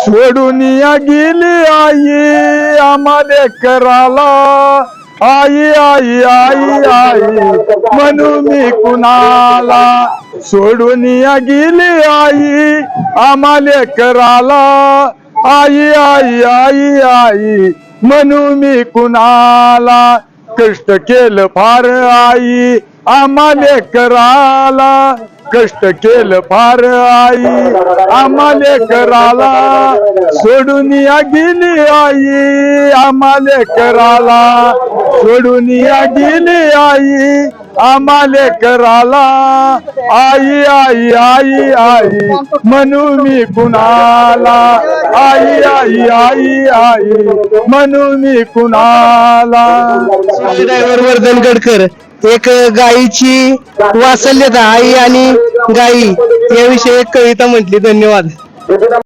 सोडून या गेली आई आम्हाला कराला आई आई आई आई म्हणून मी कुणाला. सोडून या गेली आई आम्हाला कराला आई आई आई आई म्हणून मी कुणाला. कष्ट केलं फार आई आम्हा कराला कष्ट केलं फार आई. आम्हाला कराला सोडून या गेली आई. आम्हाला कराला सोडून या गेली आई. आम्हाला कराला आई आई आई आई. म्हणू मी कुणाला? आई आई आई आई. म्हणू मी कुणाला? बरोबर दनगडकर एक गायीची वासल्यता आई आणि गायी याविषयी एक कविता म्हटली. धन्यवाद.